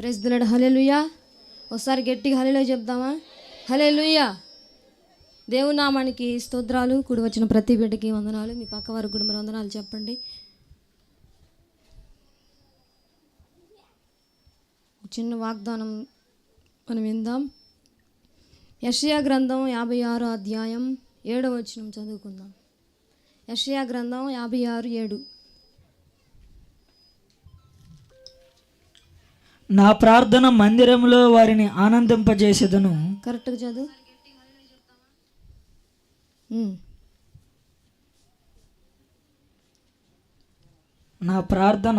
ప్రెస్దులడు hallelujah ఒకసారి గట్టిగా hallelujah చెప్దామా? Hallelujah దేవునామానికి స్తోత్రాలు. కూడి వచ్చిన ప్రతి బిడ్డకి వందనాలు. మీ పక్క వారికి కూడా మరి వందనాలు చెప్పండి. చిన్న వాగ్దానం మనం విందాం. యషయా గ్రంథం యాభై ఆరు అధ్యాయం ఏడవ వచనం చదువుకుందాం. యషయా గ్రంథం యాభై ఆరు ఏడు. నా ప్రార్థన మందిరంలో వారిని ఆనందింపజేసేదను. కరెక్ట్గా చదువు. నా ప్రార్థన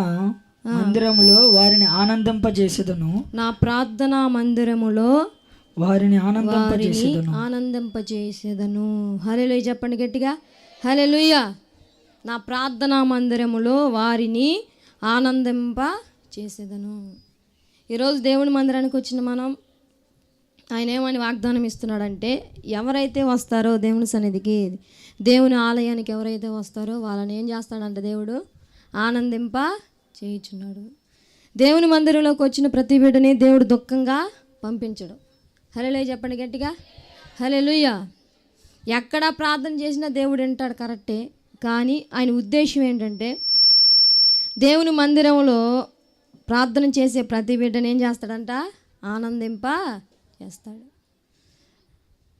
మందిరములో వారిని ఆనందింపజేసేదను. నా ప్రార్థనా మందిరములో వారిని ఆనందింపజేసేదను. ఆనందింపజేసేదను. హల్లెలూయా చెప్పండి గట్టిగా. హల్లెలూయా. నా ప్రార్థనా మందిరములో వారిని ఆనందింప చేసేదను ఈరోజు దేవుని మందిరానికి వచ్చిన మనం ఆయన ఏమని వాగ్దానం ఇస్తున్నాడంటే ఎవరైతే వస్తారో దేవుని సన్నిధికి దేవుని ఆలయానికి ఎవరైతే వస్తారో వాళ్ళని ఏం చేస్తాడంటే దేవుడు? ఆనందింప చేయుచున్నాడు. దేవుని మందిరంలోకి వచ్చిన ప్రతి బిడ్డని దేవుడు దుఃఖంగా పంపించడు. హలోయ చెప్పండి గట్టిగా. హలోయ ఎక్కడ ప్రార్థన చేసినా దేవుడు వింటాడు కరెక్టే. కానీ ఆయన ఉద్దేశం ఏంటంటే దేవుని మందిరంలో ప్రార్థన చేసే ప్రతి బిడ్డను ఏం చేస్తాడంట? ఆనందింప చేస్తాడు.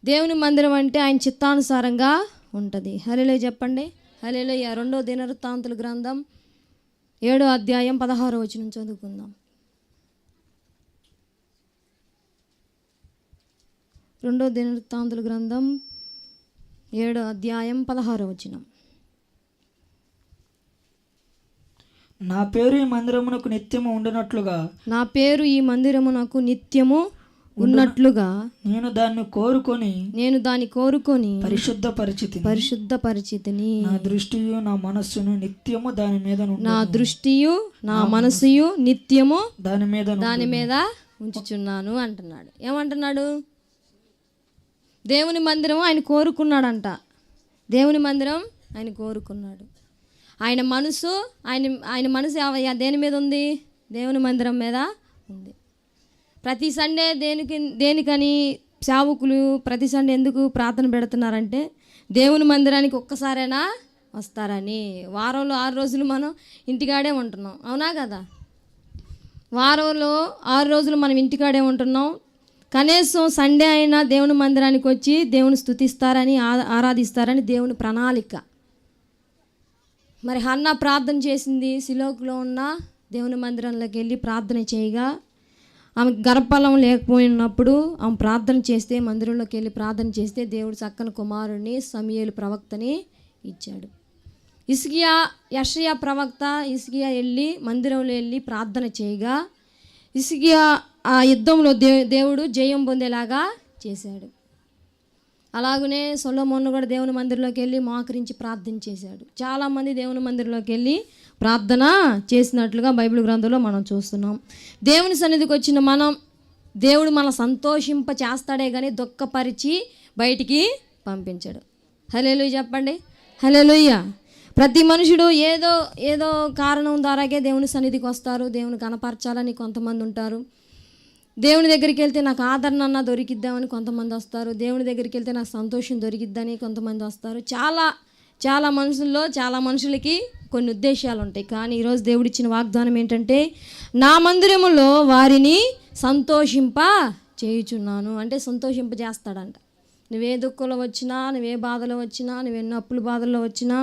దేవుని మందిరం అంటే ఆయన చిత్తానుసారంగా ఉంటుంది. హలేలో చెప్పండి. హలేలో రెండో దినవృత్తాంతుల గ్రంథం ఏడో అధ్యాయం పదహారో వచనం చదువుకుందాం. రెండో దినవృత్తాంతుల గ్రంథం ఏడో అధ్యాయం పదహారో వచనం. నా పేరు ఈ మందిరమునకు నిత్యము ఉండినట్లుగా. నా పేరు ఈ మందిరమునకు నిత్యము ఉన్నట్లుగా. నేను దాన్ని కోరుకొని నేను దాన్ని కోరుకొని పరిశుద్ధ పరిచితి పరిశుద్ధ పరిచితిని నా దృష్టియు నా మనస్సును నిత్యము దాని మీద నా దృష్టియు నా మనసుయు నిత్యము దాని మీద దాని మీద ఉంచుచున్నాను అంటున్నాడు. ఏమంటున్నాడు? దేవుని మందిరం ఆయన కోరుకున్నాడంట. దేవుని మందిరం ఆయన కోరుకున్నాడు. ఆయన మనసు ఆయన ఆయన మనసు దేని మీద ఉంది? దేవుని మందిరం మీద ఉంది. ప్రతి సండే దేనికి దేనికని సేవకులు ప్రతి సండే ఎందుకు ప్రార్థన పెడుతున్నారంటే దేవుని మందిరానికి ఒక్కసారైనా వస్తారని. వారంలో ఆరు రోజులు మనం ఇంటికాడే ఉంటున్నాం. అవునా కదా? వారంలో ఆరు రోజులు మనం ఇంటికాడే ఉంటున్నాం. కనీసం సండే అయినా దేవుని మందిరానికి వచ్చి దేవుని స్థుతిస్తారని ఆరాధిస్తారని దేవుని ప్రణాళిక. మరి హన్న ప్రార్థన చేసింది సిలోకులో ఉన్న దేవుని మందిరంలోకి వెళ్ళి ప్రార్థన చేయగా ఆమె గర్భఫలం లేకపోయినప్పుడు ఆమె ప్రార్థన చేస్తే మందిరంలోకి వెళ్ళి ప్రార్థన చేస్తే దేవుడు చక్కని కుమారుడిని సమయలు ప్రవక్తని ఇచ్చాడు. ఇసుకియా యషయా ప్రవక్త ఇసుకియా వెళ్ళి మందిరంలో వెళ్ళి ప్రార్థన చేయగా ఇసుకియా ఆ యుద్ధంలో దే దేవుడు జయం పొందేలాగా చేశాడు. అలాగనే సొలోమోను కూడా దేవుని మందిరంలోకి వెళ్ళి మోకరించి ప్రార్థన చేశాడు. చాలామంది దేవుని మందిరంలోకి వెళ్ళి ప్రార్థన చేసినట్లుగా బైబిల్ గ్రంథంలో మనం చూస్తున్నాం. దేవుని సన్నిధికి వచ్చిన మనం దేవుడు మన సంతోషింప చేస్తాడే కానీ దుఃఖపరిచి బయటికి పంపించాడు. హలేలు చెప్పండి. హలేలుయ్య ప్రతి మనుషుడు ఏదో ఏదో కారణం ద్వారాగే దేవుని సన్నిధికి వస్తారు. దేవుని కనపరచాలని కొంతమంది ఉంటారు. దేవుని దగ్గరికి వెళ్తే నాకు ఆదరణ అన్న దొరికిద్దామని కొంతమంది వస్తారు. దేవుని దగ్గరికి వెళ్తే నాకు సంతోషం దొరికిద్దని కొంతమంది వస్తారు. చాలా చాలా మనుషుల్లో చాలా మనుషులకి కొన్ని ఉద్దేశాలు ఉంటాయి. కానీ ఈరోజు దేవుడిచ్చిన వాగ్దానం ఏంటంటే నా మందిరములో వారిని సంతోషింప చేయుచున్నాను అంటే సంతోషింప చేస్తాడంట నువ్వే దుఃఖంలో వచ్చినా నువ్వే బాధలో వచ్చినా నువ్వెన్నో నప్పులు బాధల్లో వచ్చినా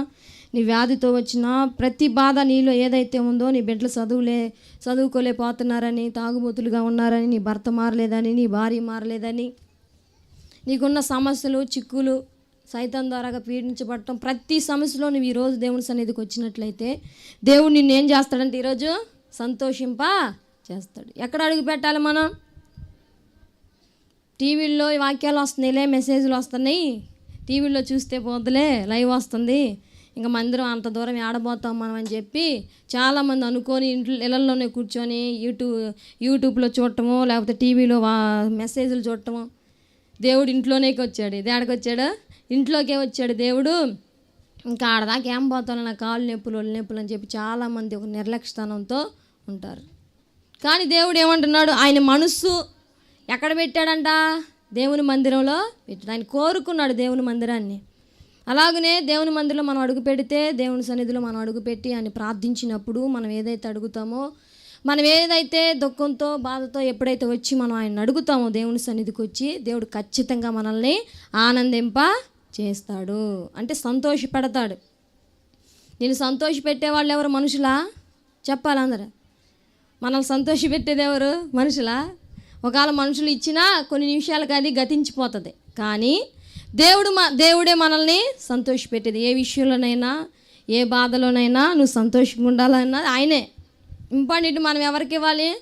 నీ వ్యాధితో వచ్చినా ప్రతి బాధ నీలో ఏదైతే ఉందో నీ బిడ్డలు చదువులే చదువుకోలేకపోతున్నారని తాగుబోతులుగా ఉన్నారని నీ భర్త మారలేదని నీ భార్య మారలేదని నీకున్న సమస్యలు చిక్కులు సైతం ద్వారాగా పీడించబడటం ప్రతి సమస్యలో నువ్వు ఈరోజు దేవుని సన్నిధికి వచ్చినట్లయితే దేవుడు నిన్ను ఏం చేస్తాడంటే ఈరోజు సంతోషింప చేస్తాడు ఎక్కడ అడుగు పెట్టాలి మనం? టీవీల్లో ఈ వాక్యాలు వస్తున్నాయిలే మెసేజ్లు వస్తున్నాయి. టీవీలో చూస్తే పోదులే లైవ్ వస్తుంది. ఇంకా మందిరం అంత దూరం ఆడబోతాం మనం అని చెప్పి చాలామంది అనుకొని ఇంట్లో ఇళ్ళల్లోనే కూర్చొని యూట్యూబ్ యూట్యూబ్లో చూడటము లేకపోతే టీవీలో మెసేజ్లు చూడటము దేవుడు ఇంట్లోనేకి వచ్చాడు ఇది వచ్చాడు? ఇంట్లోకే వచ్చాడు దేవుడు. ఇంకా ఆడదాకా ఏం పోతాను నా కాళ్ళు నొప్పులు ఒళ్ళు నొప్పులు అని చెప్పి చాలామంది ఒక నిర్లక్ష్యతనంతో ఉంటారు. కానీ దేవుడు ఏమంటున్నాడు? ఆయన మనస్సు ఎక్కడ పెట్టాడంట? దేవుని మందిరంలో పెట్టాడు. ఆయన కోరుకున్నాడు దేవుని మందిరాన్ని. అలాగనే దేవుని మందిరంలో మనం అడుగు పెడితే దేవుని సన్నిధిలో మనం అడుగు పెట్టి ఆయన ప్రార్థించినప్పుడు మనం ఏదైతే అడుగుతామో మనం ఏదైతే దుఃఖంతో బాధతో ఎప్పుడైతే వచ్చి మనం ఆయన అడుగుతామో దేవుని సన్నిధికి వచ్చి దేవుడు ఖచ్చితంగా మనల్ని ఆనందింప చేస్తాడు. అంటే సంతోషపెడతాడు. నేను సంతోషపెట్టే వాళ్ళు ఎవరు? మనుషులా? చెప్పాలి అందరూ. మనల్ని సంతోషపెట్టేది ఎవరు? మనుషులా? ఒకవేళ మనుషులు ఇచ్చినా కొన్ని నిమిషాలకు అది గతించిపోతుంది. కానీ దేవుడు మా దేవుడే మనల్ని సంతోషపెట్టేది. ఏ విషయంలోనైనా ఏ బాధలోనైనా నువ్వు సంతోషంగా ఉండాలన్నా ఆయనే. ఇంపార్టెంట్ మనం ఎవరికి ఇవ్వాలి?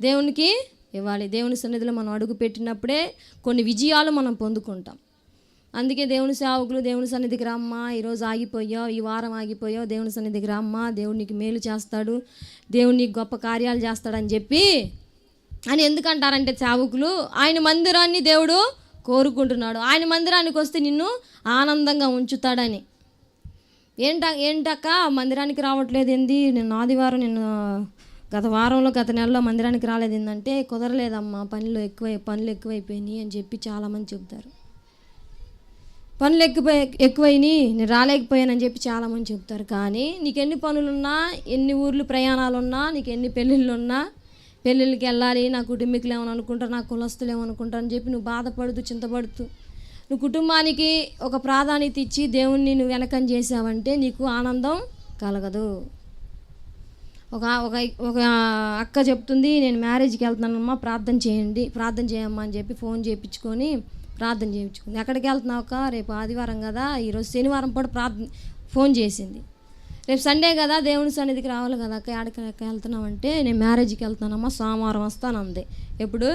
దేవునికి ఇవ్వాలి. దేవుని సన్నిధిలో మనం అడుగు పెట్టినప్పుడే కొన్ని విజయాలు మనం పొందుకుంటాం. అందుకే దేవుని సేవకులు దేవుని సన్నిధికి రమ్మా ఈరోజు ఆగిపోయావు ఈ వారం ఆగిపోయావు దేవుని సన్నిధికి రమ్మా దేవుడు నీకు మేలు చేస్తాడు దేవుడు నీకు గొప్ప కార్యాలు చేస్తాడని చెప్పి అని ఎందుకంటారంటే చావుకులు? ఆయన మందిరాన్ని దేవుడు కోరుకుంటున్నాడు. ఆయన మందిరానికి వస్తే నిన్ను ఆనందంగా ఉంచుతాడని. ఏంట ఏంటక్క? మందిరానికి రావట్లేదు ఏంది? నేను ఆదివారం నేను గత వారంలో గత నెలలో మందిరానికి రాలేదు ఏంటంటే కుదరలేదమ్మా పనులు ఎక్కువ పనులు ఎక్కువైపోయినాయి అని చెప్పి చాలామంది చెబుతారు. పనులు ఎక్కువై ఎక్కువైనాయి నేను రాలేకపోయానని చెప్పి చాలామంది చెప్తారు కానీ నీకు ఎన్ని పనులున్నా ఎన్ని ఊర్లు ప్రయాణాలు ఉన్నా నీకు ఎన్ని పెళ్ళిళ్ళు ఉన్నా పెళ్ళిళ్ళకి వెళ్ళాలి నా కుటుంబీకులు ఏమని అనుకుంటారు నా కులస్తులు ఏమనుకుంటారు అని చెప్పి నువ్వు బాధపడుతూ చింతపడుతూ నువ్వు కుటుంబానికి ఒక ప్రాధాన్యత ఇచ్చి దేవుణ్ణి నువ్వు వెనకం చేసావంటే నీకు ఆనందం కలగదు. ఒక ఒక ఒక అక్క చెప్తుంది నేను మ్యారేజ్కి వెళ్తున్నానమ్మా ప్రార్థన చేయండి ప్రార్థన చేయమ్మా అని చెప్పి ఫోన్ చేయించుకొని ప్రార్థన చేయించుకుంది. ఎక్కడికి వెళ్తున్నావు అక్క? రేపు ఆదివారం కదా ఈరోజు శనివారం పూట ప్రార్థన ఫోన్ చేసింది. రేపు సండే కదా దేవుని సన్నిధికి రావాలి కదా అక్క ఎక్కడికి వెళ్తున్నామంటే నేను మ్యారేజ్కి వెళ్తానమ్మా సోమవారం వస్తానంది. ఎప్పుడు?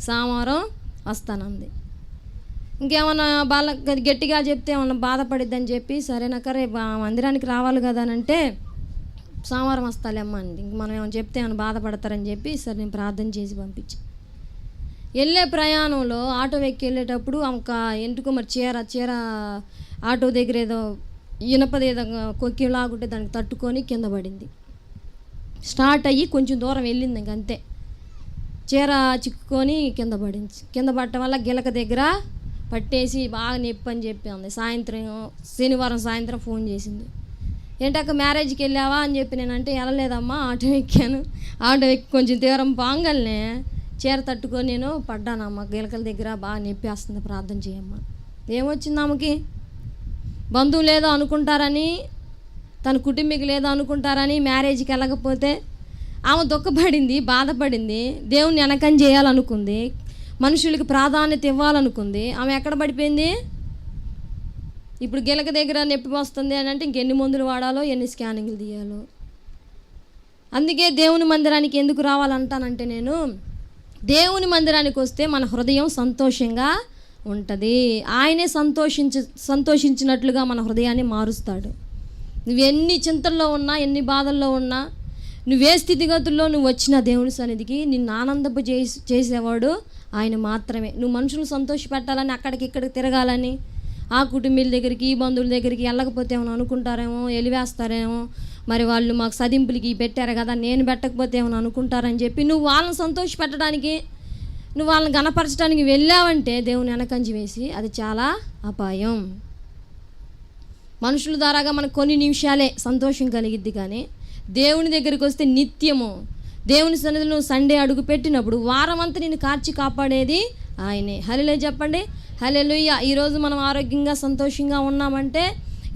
సోమవారం వస్తానంది. ఇంకేమన్నా బాల గట్టిగా చెప్తే ఏమన్నా బాధపడిద్దని చెప్పి సరేనక్క రేపు మందిరానికి రావాలి కదా అని అంటే సోమవారం వస్తాలేమ్మా అండి ఇంక మనం ఏమైనా చెప్తే ఏమైనా బాధపడతారని చెప్పి సరే నేను ప్రార్థన చేసి పంపించి. వెళ్ళే ప్రయాణంలో ఆటో ఎక్కి వెళ్ళేటప్పుడు ఒక ఎంటుకు మరి చీర చీర ఆటో దగ్గర ఏదో ఇనపది కొక్కిలాగుంటే కొక్కి లాగుంటే దానికి తట్టుకొని కింద పడింది. స్టార్ట్ అయ్యి కొంచెం దూరం వెళ్ళింది ఇంక అంతే. చీర చిక్కుకొని కింద పడింది. కింద పడటం వల్ల గిలక దగ్గర పట్టేసి బాగా నొప్పి అని చెప్పి ఉంది సాయంత్రం శనివారం సాయంత్రం ఫోన్ చేసింది. ఏంటక్క మ్యారేజ్కి వెళ్ళావా అని చెప్పి నేనంటే వెళ్ళలేదమ్మా ఆటో ఎక్కాను. ఆటో ఎక్కి కొంచెం తీవ్రం పాంగల్నే చీర తట్టుకొని నేను పడ్డానమ్మా. గిలకల దగ్గర బాగా నొప్పి వస్తుంది ప్రార్థన చేయమ్మా. ఏమొచ్చింది ఆమెకి? బంధువులు లేదో అనుకుంటారని తన కుటుంబీకి లేదో అనుకుంటారని మ్యారేజ్కి వెళ్ళకపోతే ఆమె దుఃఖపడింది బాధపడింది దేవుని వెనకం చేయాలనుకుంది మనుషులకి ప్రాధాన్యత ఇవ్వాలనుకుంది. ఆమె ఎక్కడ పడిపోయింది? ఇప్పుడు గిలక దగ్గర నొప్పి వస్తుంది అని అంటే ఇంకెన్ని మందులు వాడాలో ఎన్ని స్కానింగ్లు తీయాలో. అందుకే దేవుని మందిరానికి ఎందుకు రావాలంటానంటే నేను దేవుని మందిరానికి వస్తే మన హృదయం సంతోషంగా ఉంటుంది. ఆయనే సంతోషించ సంతోషించినట్లుగా మన హృదయాన్ని మారుస్తాడు. నువ్వు ఎన్ని చింతల్లో ఉన్నా ఎన్ని బాధల్లో ఉన్నా నువ్వే స్థితిగతుల్లో నువ్వు వచ్చిన దేవుని సన్నిధికి నిన్ను ఆనందపు చేసి చేసేవాడు ఆయన మాత్రమే. నువ్వు మనుషులు సంతోషపెట్టాలని అక్కడికి ఇక్కడికి తిరగాలని ఆ కుటుంబీల దగ్గరికి ఈ బంధువుల దగ్గరికి వెళ్ళకపోతే ఏమైనా అనుకుంటారేమో ఎలివేస్తారేమో మరి వాళ్ళు మాకు సదింపులకి పెట్టారు కదా నేను పెట్టకపోతే ఏమైనా అనుకుంటారని చెప్పి నువ్వు వాళ్ళని సంతోష పెట్టడానికి నువ్వు వాళ్ళని గణపరచడానికి వెళ్ళావంటే దేవుని వెనకంచి వేసి అది చాలా అపాయం. మనుషుల ద్వారాగా మనకు కొన్ని నిమిషాలే సంతోషం కలిగిద్ది కానీ దేవుని దగ్గరికి వస్తే నిత్యము. దేవుని సన్నిధిలో నువ్వు సండే అడుగు పెట్టినప్పుడు వారం అంతా నేను కార్చి కాపాడేది ఆయనే. హలిలే చెప్పండి. హలెలుయ్య ఈరోజు మనం ఆరోగ్యంగా సంతోషంగా ఉన్నామంటే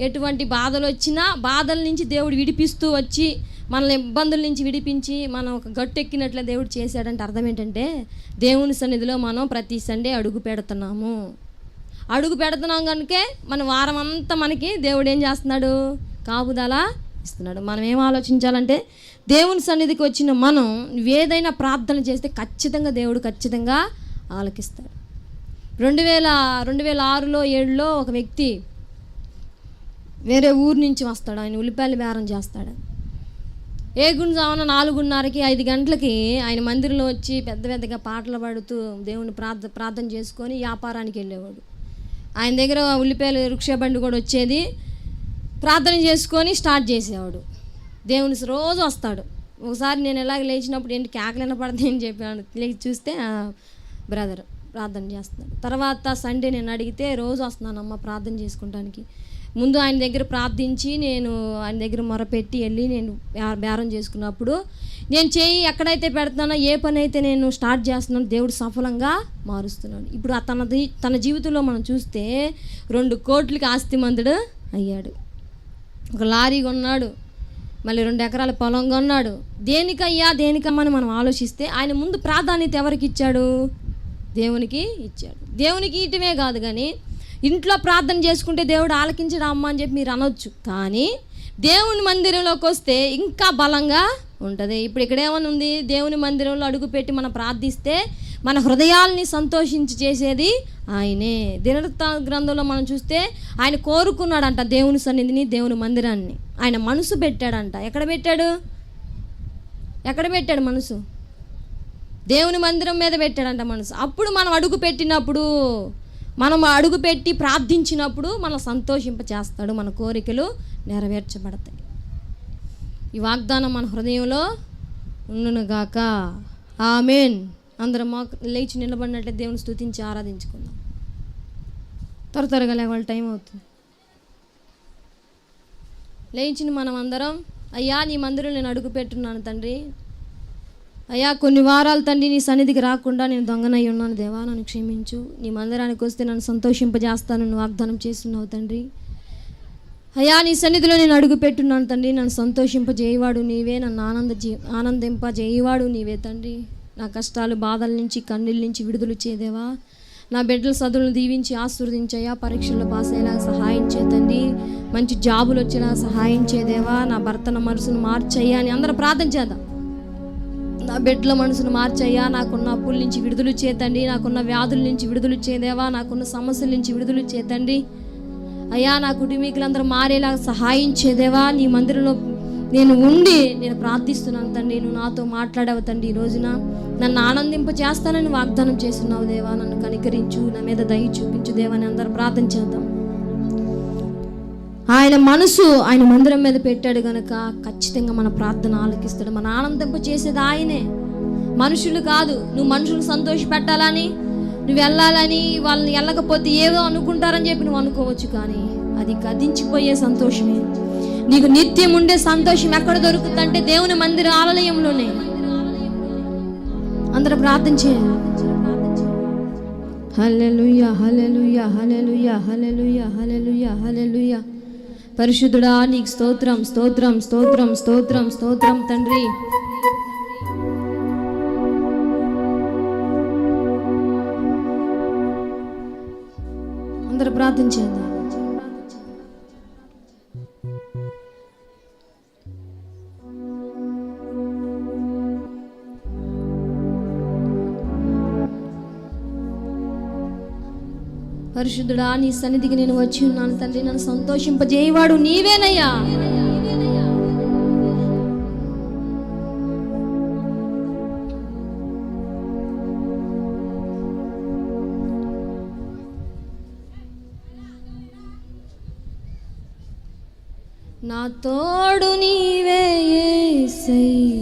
ఎటువంటి బాధలు వచ్చినా బాధల నుంచి దేవుడు విడిపిస్తూ వచ్చి మనల్ని ఇబ్బందుల నుంచి విడిపించి మనం ఒక గట్టు ఎక్కినట్లే దేవుడు చేశాడంటే అర్థం ఏంటంటే దేవుని సన్నిధిలో మనం ప్రతి సండే అడుగు పెడుతున్నాము. అడుగు పెడుతున్నాం కనుకే మన వారం అంతా మనకి దేవుడు ఏం చేస్తున్నాడు? కాపుదల ఇస్తున్నాడు. మనం ఏం ఆలోచించాలంటే దేవుని సన్నిధికి వచ్చిన మనం ఏదైనా ప్రార్థన చేస్తే ఖచ్చితంగా దేవుడు ఖచ్చితంగా ఆలకిస్తాడు. రెండు వేల రెండు వేల ఆరులో ఏడులో ఒక వ్యక్తి వేరే ఊరు నుంచి వస్తాడు. ఆయన ఉల్లిపాయలు బేరం చేస్తాడు. ఏ గుంజామున నాలుగున్నరకి ఐదు గంటలకి ఆయన మందిరంలో వచ్చి పెద్ద పెద్దగా పాటలు పాడుతూ దేవుని ప్రార్థ ప్రార్థన చేసుకొని వ్యాపారానికి వెళ్ళేవాడు. ఆయన దగ్గర ఉల్లిపాయలు రిక్షా బండి కూడా వచ్చేది. ప్రార్థన చేసుకొని స్టార్ట్ చేసేవాడు. దేవుని రోజు వస్తాడు. ఒకసారి నేను ఎలాగ లేచినప్పుడు ఏంటి కేకలు వినపడతాయి అని చెప్పాను లేచి చూస్తే బ్రదర్ ప్రార్థన చేస్తున్నాడు. తర్వాత సండే నేను అడిగితే రోజు వస్తున్నానమ్మా ప్రార్థన చేసుకుంటానికి. ముందు ఆయన దగ్గర ప్రార్థించి నేను ఆయన దగ్గర మొరపెట్టి వెళ్ళి నేను బేరం చేసుకున్నప్పుడు నేను చేయి ఎక్కడైతే పెడుతున్నానో ఏ పని అయితే నేను స్టార్ట్ చేస్తున్నానో దేవుడు సఫలంగా మారుస్తున్నాడు. ఇప్పుడు ఆ తనది తన జీవితంలో మనం చూస్తే రెండు కోట్లకి ఆస్తిమంతుడు అయ్యాడు. ఒక లారీ కొన్నాడు మళ్ళీ రెండు ఎకరాల పొలం కొన్నాడు. దేనికయ్యా దేనికమ్మని మనం ఆలోచిస్తే ఆయన ముందు ప్రాధాన్యత ఎవరికి ఇచ్చాడు? దేవునికి ఇచ్చాడు. దేవునికి ఇయటమే కాదు కానీ ఇంట్లో ప్రార్థన చేసుకుంటే దేవుడు ఆలకించడం అమ్మ అని చెప్పి మీరు అనొచ్చు. కానీ దేవుని మందిరంలోకి వస్తే ఇంకా బలంగా ఉంటుంది. ఇప్పుడు ఇక్కడ ఏమని ఉంది? దేవుని మందిరంలో అడుగుపెట్టి మనం ప్రార్థిస్తే మన హృదయాల్ని సంతోషించి చేసేది ఆయనే. దినవృత్త గ్రంథంలో మనం చూస్తే ఆయన కోరుకున్నాడంట దేవుని సన్నిధిని దేవుని మందిరాన్ని. ఆయన మనసు పెట్టాడంట. ఎక్కడ పెట్టాడు? ఎక్కడ పెట్టాడు మనసు? దేవుని మందిరం మీద పెట్టాడంట మనసు. అప్పుడు మనం అడుగు పెట్టినప్పుడు మనం అడుగుపెట్టి ప్రార్థించినప్పుడు మనం సంతోషింప చేస్తాడు మన కోరికలు నెరవేర్చబడతాయి. ఈ వాగ్దానం మన హృదయంలో ఉండునుగాక ఆమెన్. అందరం మా లేచి నిలబడినట్లే దేవుని స్తుతించి ఆరాధించుకుందాం. త్వర త్వరగా లేవాలి టైం అవుతుంది. లేచిన మనం అందరం అయ్యా నీ మందిరం నేను అడుగు పెట్టున్నాను తండ్రి. అయ్యా కొన్ని వారాలు తండ్రి నీ సన్నిధికి రాకుండా నేను దొంగనై ఉన్నాను. దేవా నన్ను క్షమించు. నీ మందిరానికి వస్తే నన్ను సంతోషింపజేస్తాను నువ్వు వాగ్దానం చేస్తున్నావు తండ్రి. అయ్యా నీ సన్నిధిలో నేను అడుగు పెట్టున్నాను తండ్రి. నన్ను సంతోషింపజేయవాడు నీవే నన్ను ఆనంద జీ ఆనందింపజేయవాడు నీవే తండ్రి. నా కష్టాలు బాధల నుంచి కన్నీళ్ళ నుంచి విడుదల చేదేవా నా బిడ్డల చదువులను దీవించి ఆశీర్వదించయ్యా పరీక్షల్లో పాస్ అయ్యేలా సహాయం చేతండి మంచి జాబులు వచ్చేలా సహాయం చేదేవా నా భర్తన మనసును మార్చయ్యా అని అందరూ ప్రార్థన చేద్దాం. నా బిడ్డల మనసును మార్చయ్యా. నాకున్న అప్పుల నుంచి విడుదల చేతండి. నాకున్న వ్యాధుల నుంచి విడుదల చేదేవా. నాకున్న సమస్యల నుంచి విడుదల చేతండి. అయ్యా నా కుటుంబీకులందరూ మారేలా సహాయం చేదేవా. నీ మందిరంలో నేను ఉండి నేను ప్రార్థిస్తున్నాను తండ్రి. నువ్వు నాతో మాట్లాడవు తండ్రి ఈ రోజున. నన్ను ఆనందింప చేస్తానని వాగ్దానం చేస్తున్నావు దేవా. నన్ను కనికరించు. నా మీద దయ చూపించు దేవా. అని అందరూ ప్రార్థన చేద్దాం. ఆయన మనసు ఆయన మందిరం మీద పెట్టాడు గనక ఖచ్చితంగా మన ప్రార్థన ఆలకిస్తాడు. మన ఆనందింప చేసేది ఆయనే. మనుషులు కాదు నువ్వు మనుషులు సంతోష పెట్టాలని నువ్వు వెళ్ళాలని వాళ్ళని వెళ్ళకపోతే ఏదో అనుకుంటారని చెప్పి నువ్వు అనుకోవచ్చు కానీ అది గదించిపోయే సంతోషమే. నీకు నిత్యం ఉండే సంతోషం ఎక్కడ దొరుకుతుందంటే దేవుని మందిర ఆలయంలోనే. అందరూ ప్రార్థన చేయాలి hallelujah hallelujah hallelujah hallelujah hallelujah hallelujah పరిశుద్ధుడా నీకు స్తోత్రం స్తోత్రం స్తోత్రం స్తోత్రం స్తోత్రం తండ్రి. అందరూ ప్రార్థన చేద్దాం. పరిశుద్ధుడా నీ సన్నిధికి నేను వచ్చి ఉన్నాను తండ్రి. నన్ను సంతోషింపజేయవాడు నీవేనయ్యా. నా తోడు నీవే యేసయ్యా.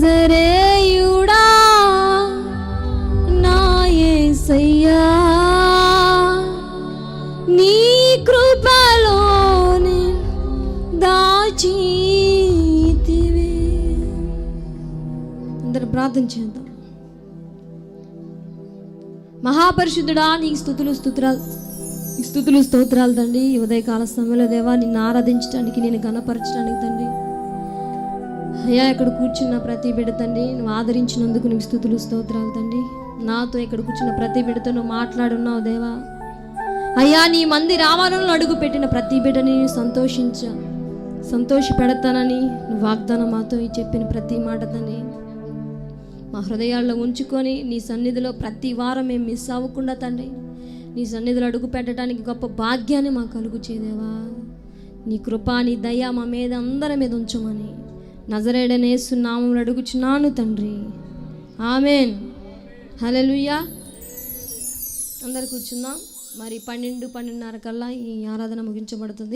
నజరేయుడా నాయే యేసయ్యా నీ కృపలోని దాచితివే. అందరు ప్రార్థన చేద్దాం. మహాపరిశుద్ధుడా నీకు స్థుతులు స్థుతురాలు స్థుతులు స్తోత్రాలు తండ్రి. ఉదయకాల సమయంలో దేవా నిన్ను ఆరాధించడానికి నేను గణపరచడానికి తండ్రి. అయ్యా ఇక్కడ కూర్చున్న ప్రతి బిడ్డ తండ్రి నువ్వు ఆదరించినందుకు నీకు స్థుతులు స్తోత్రాలు తండ్రి. నాతో ఇక్కడ కూర్చున్న ప్రతి బిడ్డతో నువ్వు మాట్లాడున్నావు దేవా. అయ్యా నీ మంది రావాలను అడుగు పెట్టిన ప్రతి బిడ్డని సంతోషించ. సంతోష పెడతానని నువ్వు వాగ్దానం మాతో చెప్పిన ప్రతి మాట తండ్రి. మా హృదయాల్లో ఉంచుకొని నీ సన్నిధిలో ప్రతి వారం మేము మిస్ అవ్వకుండా తండ్రి నీ సన్నిధిలో అడుగు పెట్టడానికి గొప్ప భాగ్యాన్ని మాకు కలుగు చేదేవా నీ కృప నీ దయ మా మీద అందరి మీద ఉంచమని నజరేడనేసు నామం అడుగుచున్నాను తండ్రి. ఆమెన్. హల్లెలూయా. అందరు కూర్చుందాం. మరి పన్నెండు పన్నెండున్నర కల్లా ఈ ఆరాధన ముగించబడుతుంది.